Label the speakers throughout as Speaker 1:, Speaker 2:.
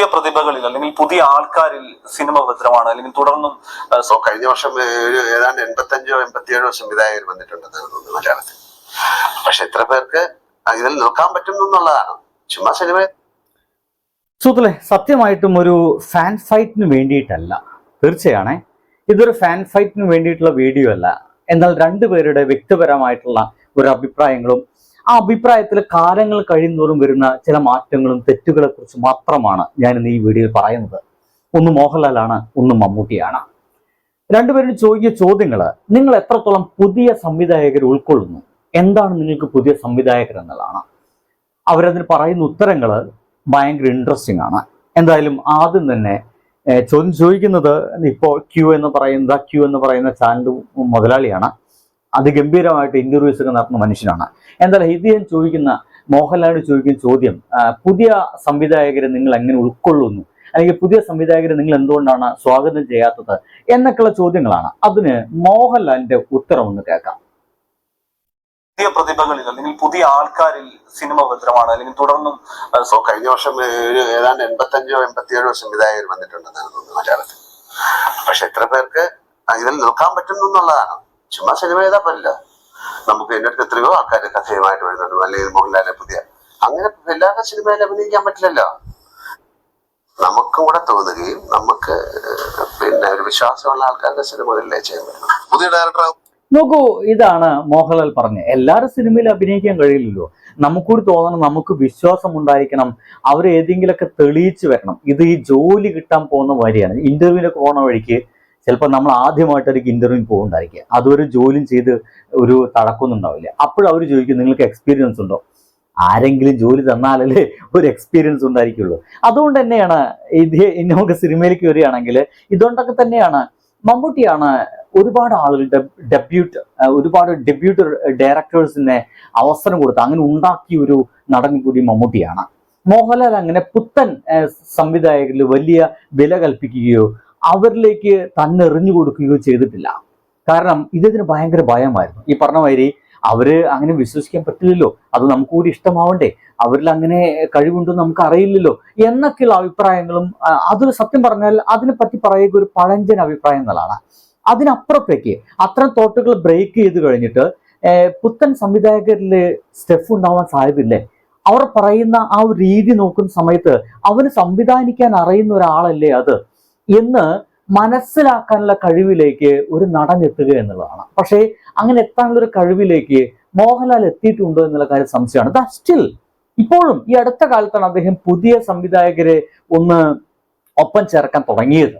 Speaker 1: പുതിയ പ്രതിഭകളിൽ അല്ലെങ്കിൽ പുതിയ ആൾക്കാരിൽ സിനിമ ഭദ്രമാണ് അല്ലെങ്കിൽ തുടർന്നും
Speaker 2: സോ കഴിഞ്ഞ വർഷം ഒരു ഏതാണ്ട് എൺപത്തഞ്ചോ എൺപത്തിയേഴോ സംവിധായകർ വന്നിട്ടുണ്ടെന്ന് തോന്നുന്നു മലയാളത്തിൽ. പക്ഷെ എത്ര പേർക്ക് ഇതിൽ നിൽക്കാൻ പറ്റും എന്നുള്ളതാണ്. ചുമ്മാ സിനിമ
Speaker 3: സുഹൃത്തുക്കളെ സത്യമായിട്ടും ഒരു ഫാൻ ഫൈറ്റിന് വേണ്ടിയിട്ടല്ല. തീർച്ചയാണേ ഇതൊരു ഫാൻ ഫൈറ്റിന് വേണ്ടിയിട്ടുള്ള വീഡിയോ അല്ല. എന്നാൽ രണ്ടുപേരുടെ വ്യക്തിപരമായിട്ടുള്ള ഒരു അഭിപ്രായങ്ങളും ആ അഭിപ്രായത്തിൽ കാലങ്ങൾ കഴിയുന്നതോറും വരുന്ന ചില മാറ്റങ്ങളും തെറ്റുകളെ കുറിച്ച് മാത്രമാണ് ഞാൻ ഇന്ന് ഈ വീഡിയോയിൽ പറയുന്നത്. ഒന്ന് മോഹൻലാലാണ് ഒന്ന് മമ്മൂട്ടിയാണ്. രണ്ടുപേരും ചോദിക്കിയ ചോദ്യങ്ങൾ നിങ്ങൾ എത്രത്തോളം പുതിയ സംവിധായകർ ഉൾക്കൊള്ളുന്നു? എന്താണ് നിങ്ങൾക്ക് പുതിയ സംവിധായകർ എന്നതാണ് അവരതിന് പറയുന്ന ഉത്തരങ്ങൾ ഭയങ്കര ഇൻട്രസ്റ്റിംഗ് ആണ്. എന്തായാലും ആദ്യം തന്നെ ചോദ്യം ചോദിക്കുന്നത് ഇപ്പോൾ ക്യൂ എന്ന് പറയുന്ന ക്യൂ എന്ന് പറയുന്ന ചാനൽ മുതലാളിയാണ്. അതിഗംഭീരമായിട്ട് ഇന്റർവ്യൂസ് ഒക്കെ നടത്തുന്ന മനുഷ്യനാണ്. എന്തായാലും ഇദ്ദേഹം ചോദിക്കുന്ന മോഹൻലാലിനോട് ചോദിക്കുന്ന ചോദ്യം പുതിയ സംവിധായകരെ നിങ്ങൾ എങ്ങനെ ഉൾക്കൊള്ളുന്നു? അല്ലെങ്കിൽ പുതിയ സംവിധായകരെ നിങ്ങൾ എന്തുകൊണ്ടാണ് സ്വാഗതം ചെയ്യാത്തത്? എന്നൊക്കെയുള്ള ചോദ്യങ്ങളാണ്. അതിന് മോഹൻലാലിന്റെ ഉത്തരം ഒന്ന് കേൾക്കാം.
Speaker 1: പുതിയ പ്രതിഭകളിൽ അല്ലെങ്കിൽ പുതിയ ആൾക്കാരിൽ സിനിമ ഭദ്രമാണ് അല്ലെങ്കിൽ തുടർന്നും
Speaker 2: സോ കഴിഞ്ഞ വർഷം ഒരു ഏതാണ്ട് എൺപത്തഞ്ചോ എൺപത്തിയേഴോ സംവിധായകർ വന്നിട്ടുണ്ടെന്നാണ് തോന്നുന്നത് മലയാളത്തിൽ. പക്ഷെ എത്ര പേർക്ക് ഇതിൽ നോക്കാൻ പറ്റുന്നു എന്നുള്ളതാണ്. ചുമ്മാ സിനിമ എഴുതാൻ പറ്റില്ല. നമുക്ക് എന്റെ എത്രയോ ആൾക്കാർ കഥയുമായിട്ട് വരുന്നുണ്ട്. അല്ലെങ്കിൽ മോഹൻലാലിനെ പുതിയ. അങ്ങനെ എല്ലാവരുടെ സിനിമയിലും അഭിനയിക്കാൻ പറ്റില്ലല്ലോ. നമുക്കും കൂടെ തോന്നുകയും നമുക്ക് പിന്നെ ഒരു വിശ്വാസമുള്ള ആൾക്കാരുടെ സിനിമകളിലേ ചെയ്യാൻ പറ്റും. പുതിയ ഡയറക്ടർ
Speaker 3: നോക്കൂ ഇതാണ് മോഹൻലാൽ പറഞ്ഞത് എല്ലാവരും സിനിമയിൽ അഭിനയിക്കാൻ കഴിയില്ലല്ലോ. നമുക്കൂടി തോന്നണം നമുക്ക് വിശ്വാസം ഉണ്ടായിരിക്കണം. അവർ ഏതെങ്കിലുമൊക്കെ തെളിയിച്ചു വരണം. ഇത് ഈ ജോലി കിട്ടാൻ പോകുന്ന വഴിയാണ്. ഇന്റർവ്യൂവിനൊക്കെ പോകുന്ന വഴിക്ക് ചിലപ്പോൾ നമ്മൾ ആദ്യമായിട്ടായിരിക്കും ഇന്റർവ്യൂ പോകുന്നുണ്ടായിരിക്കുക അതൊരു ജോലിയും ചെയ്ത് ഒരു തടക്കൊന്നും ഉണ്ടാവില്ല. അപ്പോഴും അവർ ചോദിക്കും നിങ്ങൾക്ക് എക്സ്പീരിയൻസ് ഉണ്ടോ? ആരെങ്കിലും ജോലി തന്നാലല്ലേ ഒരു എക്സ്പീരിയൻസ് ഉണ്ടായിരിക്കുള്ളൂ. അതുകൊണ്ട് തന്നെയാണ് ഇത് നമുക്ക് സിനിമയിലേക്ക് വരികയാണെങ്കിൽ ഇതുകൊണ്ടൊക്കെ തന്നെയാണ് മമ്മൂട്ടിയാണ് ഒരുപാട് ആളുകളുടെ ഡെബ്യൂട്ട് ഒരുപാട് ഡെബ്യൂട്ട് ഡയറക്ടേഴ്സിനെ അവസരം കൊടുത്ത് അങ്ങനെ ഉണ്ടാക്കിയ ഒരു നടൻ കൂടി മമ്മൂട്ടിയാണ്. മോഹൻലാൽ അങ്ങനെ പുത്തൻ സംവിധായകരിൽ വലിയ വില കൽപ്പിക്കുകയോ അവരിലേക്ക് തന്നെ എറിഞ്ഞു കൊടുക്കുകയോ ചെയ്തിട്ടില്ല. കാരണം ഇദ്ദേഹത്തിന് ഭയങ്കര ഭയമായിരുന്നു. ഈ പറഞ്ഞ മാതിരി അവർ അങ്ങനെ വിശ്വസിക്കാൻ പറ്റില്ലല്ലോ. അത് നമുക്ക് കൂടി ഇഷ്ടമാവണ്ടേ? അവരിൽ അങ്ങനെ കഴിവുണ്ടെന്ന് നമുക്ക് അറിയില്ലല്ലോ എന്നൊക്കെയുള്ള അഭിപ്രായങ്ങളും അത് അതൊരു സത്യം പറഞ്ഞാൽ അതിനെ പറ്റി പറയുക ഒരു പഴഞ്ചൻ അഭിപ്രായങ്ങളാണ് അതിനപ്പുറത്തേക്ക് അത്തരം തോട്ടുകൾ ബ്രേക്ക് ചെയ്ത് കഴിഞ്ഞിട്ട് പുത്തൻ സംവിധായകരിൽ സ്റ്റെഫ് ഉണ്ടാവാൻ സാധ്യതയില്ലേ? അവർ പറയുന്ന ആ ഒരു രീതി നോക്കുന്ന സമയത്ത് അവന് സംവിധാനിക്കാൻ അറിയുന്ന ഒരാളല്ലേ അത്? എന്ന് മനസ്സിലാക്കാനുള്ള കഴിവിലേക്ക് ഒരു നടൻ എത്തുക എന്നുള്ളതാണ്. പക്ഷേ അങ്ങനെ എത്താനുള്ള ഒരു കഴിവിലേക്ക് മോഹൻലാൽ എത്തിയിട്ടുണ്ടോ എന്നുള്ള കാര്യം സംശയമാണ്. സ്റ്റിൽ ഇപ്പോഴും ഈ അടുത്ത കാലത്താണ് അദ്ദേഹം പുതിയ സംവിധായകരെ ഒന്ന് ഒപ്പം ചേർക്കാൻ തുടങ്ങിയത്.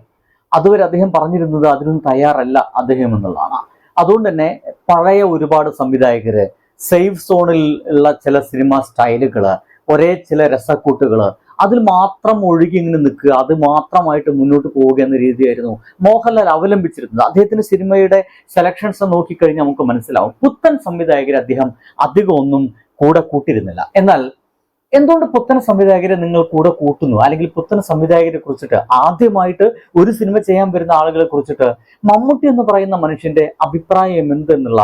Speaker 3: അതുവരെ അദ്ദേഹം പറഞ്ഞിരുന്നത് അതിനൊന്നും തയ്യാറല്ല അദ്ദേഹം എന്നുള്ളതാണ്. അതുകൊണ്ട് തന്നെ പഴയ ഒരുപാട് സംവിധായകര് സേഫ് സോണിൽ ഉള്ള ചില സിനിമ സ്റ്റൈലുകൾ ഒരേ ചില രസക്കൂട്ടുകൾ അതിൽ മാത്രം ഒഴുകി ഇങ്ങനെ നിൽക്കുക അത് മാത്രമായിട്ട് മുന്നോട്ട് പോവുക എന്ന രീതിയായിരുന്നു മോഹൻലാൽ അവലംബിച്ചിരുന്നത്. അദ്ദേഹത്തിന്റെ സിനിമയുടെ സെലക്ഷൻസ് നോക്കിക്കഴിഞ്ഞാൽ നമുക്ക് മനസ്സിലാവും. പുത്തൻ സംവിധായകരെ അദ്ദേഹം അധികം ഒന്നും കൂടെ കൂട്ടിയിരുന്നില്ല. എന്നാൽ എന്തുകൊണ്ട് പുത്തൻ സംവിധായകരെ നിങ്ങൾ കൂടെ കൂട്ടുന്നു? അല്ലെങ്കിൽ പുത്തൻ സംവിധായകരെ കുറിച്ചിട്ട് ആദ്യമായിട്ട് ഒരു സിനിമ ചെയ്യാൻ വരുന്ന ആളുകളെ കുറിച്ചിട്ട് മമ്മൂട്ടി എന്ന് പറയുന്ന മനുഷ്യന്റെ അഭിപ്രായം എന്തെന്നുള്ള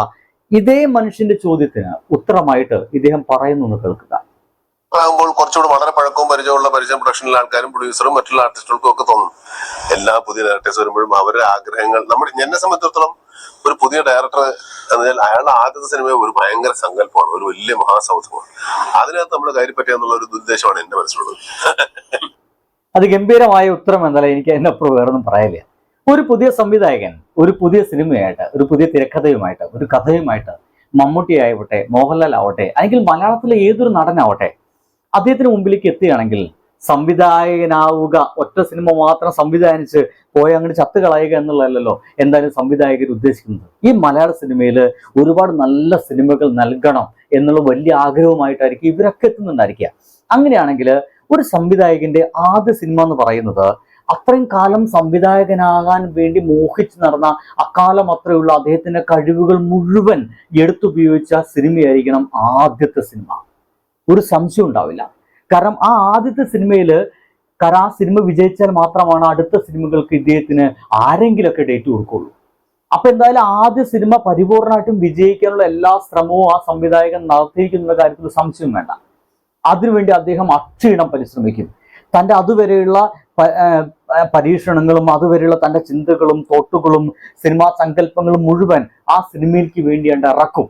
Speaker 3: ഇതേ മനുഷ്യന്റെ ചോദ്യത്തിന് ഉത്തരമായിട്ട് ഇദ്ദേഹം പറയുന്നു എന്ന് കേൾക്കുക.
Speaker 4: പരിചയമുള്ള പരിചയം പ്രൊഡക്ഷനിലെ ആൾക്കാരും പ്രൊഡ്യൂസറും മറ്റുള്ള ആർട്ടിസ്റ്റുകൾക്കും ഒക്കെ തോന്നും. എല്ലാ പുതിയ ഡയറക്ടേഴ്സ് വരുമ്പോഴും അവരുടെ ആഗ്രഹങ്ങൾ. നമ്മുടെ എന്നെ സംബന്ധിച്ചിടത്തോളം ഒരു പുതിയ ഡയറക്ടർ എന്നാൽ അയാളുടെ ആദ്യത്തെ സിനിമ ഒരു ഭയങ്കര സങ്കല്പമാണ്. ഒരു വലിയ മഹാസൗധമാണ്. അതിനകത്ത് നമ്മൾ കയറി പറ്റിയെന്നുള്ള ഒരു ദുരുദ്ദേശമാണ് എന്റെ മനസ്സിലുള്ളത്.
Speaker 3: അത് ഗംഭീരമായ ഉത്തരം എന്നല്ല എനിക്ക് അതിനപ്പുറം വേറൊന്നും പറയാനില്ല ഒരു പുതിയ സംവിധായകൻ ഒരു പുതിയ സിനിമയായിട്ട് ഒരു പുതിയ തിരക്കഥയുമായിട്ട് ഒരു കഥയുമായിട്ട് മമ്മൂട്ടി ആയവട്ടെ മോഹൻലാൽ ആവട്ടെ അല്ലെങ്കിൽ മലയാളത്തിലെ ഏതൊരു നടനാവട്ടെ അദ്ദേഹത്തിന് മുമ്പിലേക്ക് എത്തുകയാണെങ്കിൽ സംവിധായകനാവുക ഒറ്റ സിനിമ മാത്രം സംവിധാനിച്ച് പോയി അങ്ങോട്ട് ചത്ത് കളയുക എന്നുള്ളതല്ലോ എന്തായാലും സംവിധായകർ ഉദ്ദേശിക്കുന്നത്. ഈ മലയാള സിനിമയിൽ ഒരുപാട് നല്ല സിനിമകൾ നൽകണം എന്നുള്ള വലിയ ആഗ്രഹവുമായിട്ടായിരിക്കും ഇവരൊക്കെ എത്തുന്നുണ്ടായിരിക്കുക. അങ്ങനെയാണെങ്കിൽ ഒരു സംവിധായകന്റെ ആദ്യ സിനിമ എന്ന് പറയുന്നത് അത്രയും കാലം സംവിധായകനാകാൻ വേണ്ടി മോഹിച്ച് നടന്ന അക്കാലം അത്രയുള്ള അദ്ദേഹത്തിന്റെ കഴിവുകൾ മുഴുവൻ എടുത്തുപയോഗിച്ച സിനിമയായിരിക്കണം ആദ്യത്തെ സിനിമ. ഒരു സംശയം ഉണ്ടാവില്ല. കാരണം ആ ആദ്യത്തെ സിനിമയിൽ കാരണം സിനിമ വിജയിച്ചാൽ മാത്രമാണ് അടുത്ത സിനിമകൾക്ക് ഇദ്ദേഹത്തിന് ആരെങ്കിലുമൊക്കെ ഡേറ്റ് കൊടുക്കുള്ളൂ. അപ്പൊ എന്തായാലും ആദ്യ സിനിമ പരിപൂർണമായിട്ടും വിജയിക്കാനുള്ള എല്ലാ ശ്രമവും ആ സംവിധായകൻ നടത്തിയിരിക്കുന്ന കാര്യത്തിൽ സംശയം വേണ്ട. അതിനുവേണ്ടി അദ്ദേഹം അക്ഷീണം പരിശ്രമിക്കും. തന്റെ അതുവരെയുള്ള പരീക്ഷണങ്ങളും അതുവരെയുള്ള തന്റെ ചിന്തകളും തോട്ടുകളും സിനിമാ സങ്കല്പങ്ങളും മുഴുവൻ ആ സിനിമയ്ക്ക് വേണ്ടിയാണ്ട് ഇറക്കും.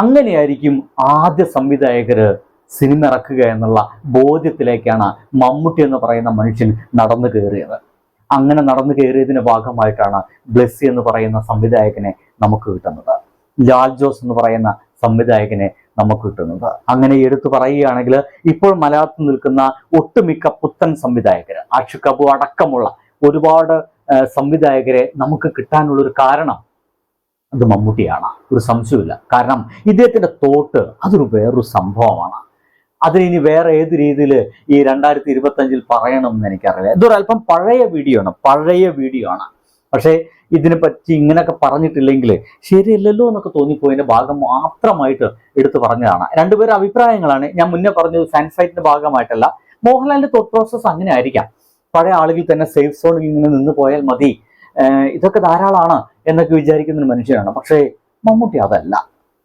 Speaker 3: അങ്ങനെയായിരിക്കും ആദ്യ സംവിധായകര് സിനിമ ഇറക്കുക എന്നുള്ള ബോധ്യത്തിലേക്കാണ് മമ്മൂട്ടി എന്ന് പറയുന്ന മനുഷ്യൻ നടന്നു കയറിയത്. അങ്ങനെ നടന്നു കയറിയതിന്റെ ഭാഗമായിട്ടാണ് ബ്ലെസ്സി എന്ന് പറയുന്ന സംവിധായകനെ നമുക്ക് കിട്ടുന്നത്. ലാൽ ജോസ് എന്ന് പറയുന്ന സംവിധായകനെ നമുക്ക് കിട്ടുന്നത്. അങ്ങനെ എടുത്തു പറയുകയാണെങ്കിൽ ഇപ്പോൾ മലയാളത്തിൽ നിൽക്കുന്ന ഒട്ടുമിക്ക പുത്തൻ സംവിധായകർ ആഷു കപൂർ അടക്കമുള്ള ഒരുപാട് സംവിധായകരെ നമുക്ക് കിട്ടാനുള്ളൊരു കാരണം അത് മമ്മൂട്ടിയാണ്. ഒരു സംശയമില്ല കാരണം ഇദ്ദേഹത്തിന്റെ തോട്ട് അതൊരു വേറൊരു സംഭവമാണ്. അതിനി വേറെ ഏത് രീതിയിൽ ഈ രണ്ടായിരത്തി ഇരുപത്തി അഞ്ചിൽ പറയണം എന്ന് എനിക്കറിയില്ല. ഇതൊരു അല്പം പഴയ വീഡിയോ ആണ്. പഴയ വീഡിയോ ആണ്. പക്ഷേ ഇതിനെ പറ്റി ഇങ്ങനെയൊക്കെ പറഞ്ഞിട്ടില്ലെങ്കിൽ ശരിയല്ലല്ലോ എന്നൊക്കെ തോന്നിപ്പോയതിന്റെ ഭാഗം മാത്രമായിട്ട് എടുത്തു പറഞ്ഞതാണ്. രണ്ടുപേരും അഭിപ്രായങ്ങളാണ്. ഞാൻ മുന്നേ പറഞ്ഞത് ഫാൻസൈറ്റിന്റെ ഭാഗമായിട്ടല്ല. മോഹൻലാലിന്റെ തോട്ട് പ്രോസസ് അങ്ങനെ ആയിരിക്കാം പഴയ ആളുകൾ തന്നെ സേഫ് സോണിൽ ഇങ്ങനെ നിന്ന് പോയാൽ മതി. ഇതൊക്കെ ധാരാളമാണ്. എന്നൊക്കെ വിചാരിക്കുന്ന ഒരു മനുഷ്യനാണ്. പക്ഷേ മമ്മൂട്ടി അതല്ല.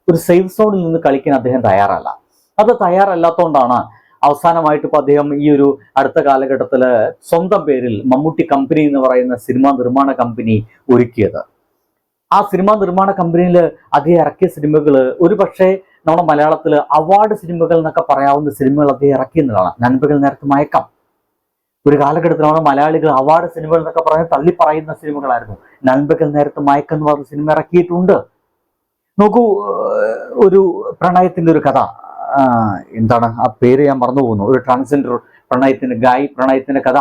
Speaker 3: ഒരു സേഫ് സോണിൽ നിന്ന് കളിക്കാൻ അദ്ദേഹം തയ്യാറല്ല. അത് തയ്യാറല്ലാത്തതുകൊണ്ടാണ് അവസാനമായിട്ട് ഇപ്പോൾ അദ്ദേഹം ഈ ഒരു അടുത്ത കാലഘട്ടത്തിൽ സ്വന്തം പേരിൽ മമ്മൂട്ടി കമ്പനി എന്ന് പറയുന്ന സിനിമാ നിർമ്മാണ കമ്പനി ഒരുക്കിയത്. ആ സിനിമാ നിർമ്മാണ കമ്പനിയിൽ അദ്ദേഹം ഇറക്കിയ സിനിമകൾ ഒരു പക്ഷേ നമ്മുടെ മലയാളത്തിൽ അവാർഡ് സിനിമകൾ എന്നൊക്കെ പറയാവുന്ന സിനിമകൾ അദ്ദേഹം ഇറക്കിയെന്നുള്ളതാണ്. നൻപകൽ നേരത്തെ മയക്കം. ഒരു കാലഘട്ടത്തിൽ നമ്മുടെ മലയാളികൾ അവാർഡ് സിനിമകൾ എന്നൊക്കെ പറഞ്ഞ് തള്ളി പറയുന്ന സിനിമകളായിരുന്നു. നൻപകൽ നേരത്ത് മയക്കം എന്ന് പറഞ്ഞ സിനിമ ഇറക്കിയിട്ടുണ്ട്. നോക്കൂ ഒരു പ്രണയത്തിന്റെ ഒരു കഥ. എന്താണ്? ആ പേര് ഞാൻ മറന്നു പോകുന്നു. ഒരു ട്രാൻസ്ജെൻഡർ പ്രണയത്തിന്റെ ഗായി പ്രണയത്തിന്റെ കഥ.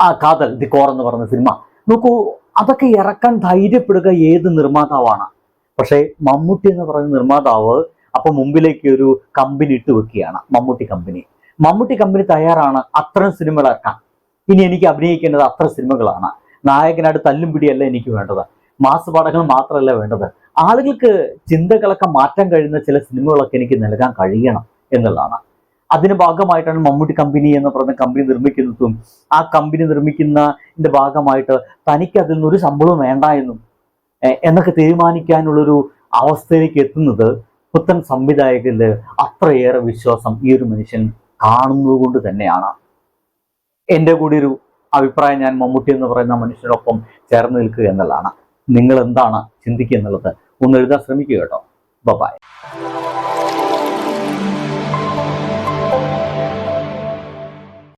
Speaker 3: ആ കാതൽ ദി കോർ എന്ന് പറഞ്ഞ സിനിമ. നോക്കൂ അതൊക്കെ ഇറക്കാൻ ധൈര്യപ്പെടുക ഏത് നിർമ്മാതാവാണ്? പക്ഷേ മമ്മൂട്ടി എന്ന് പറയുന്ന നിർമ്മാതാവ് അപ്പൊ മുമ്പിലേക്ക് ഒരു കമ്പനി ഇട്ട് വെക്കുകയാണ്. മമ്മൂട്ടി കമ്പനി. മമ്മൂട്ടി കമ്പനി തയ്യാറാണ് അത്തരം സിനിമകളാക്കാൻ ഇനി എനിക്ക് അഭിനയിക്കേണ്ടത് അത്ര സിനിമകളാണ് നായകനായിട്ട് തല്ലും പിടിയല്ല എനിക്ക് വേണ്ടത്. മാസ് പാഠങ്ങൾ മാത്രമല്ല വേണ്ടത്. ആളുകൾക്ക് ചിന്തകളൊക്കെ മാറ്റാൻ കഴിയുന്ന ചില സിനിമകളൊക്കെ എനിക്ക് നൽകാൻ കഴിയണം എന്നുള്ളതാണ്. അതിന്റെ ഭാഗമായിട്ടാണ് മമ്മൂട്ടി കമ്പനി എന്ന് പറഞ്ഞ കമ്പനി നിർമ്മിക്കുന്നതും ആ കമ്പനി നിർമ്മിക്കുന്നതിന്റെ ഭാഗമായിട്ട് തനിക്ക് അതിൽ നിന്ന് ഒരു ശമ്പളവും വേണ്ട എന്നും എന്നൊക്കെ തീരുമാനിക്കാനുള്ളൊരു അവസ്ഥയിലേക്ക് എത്തുന്നത് പുത്തൻ സംവിധായകരിൽ അത്രയേറെ വിശ്വാസം ഈ ഒരു മനുഷ്യൻ കാണുന്നത് കൊണ്ട് തന്നെയാണ്. എന്റെ കൂടി ഒരു അഭിപ്രായം ഞാൻ മമ്മൂട്ടി എന്ന് പറയുന്ന മനുഷ്യനൊപ്പം ചേർന്ന് നിൽക്കുക എന്നുള്ളതാണ്. നിങ്ങൾ എന്താണ് ചിന്തിക്കുക എന്നുള്ളത് ഒന്ന് എഴുതാൻ ശ്രമിക്കുക കേട്ടോ. ബൈ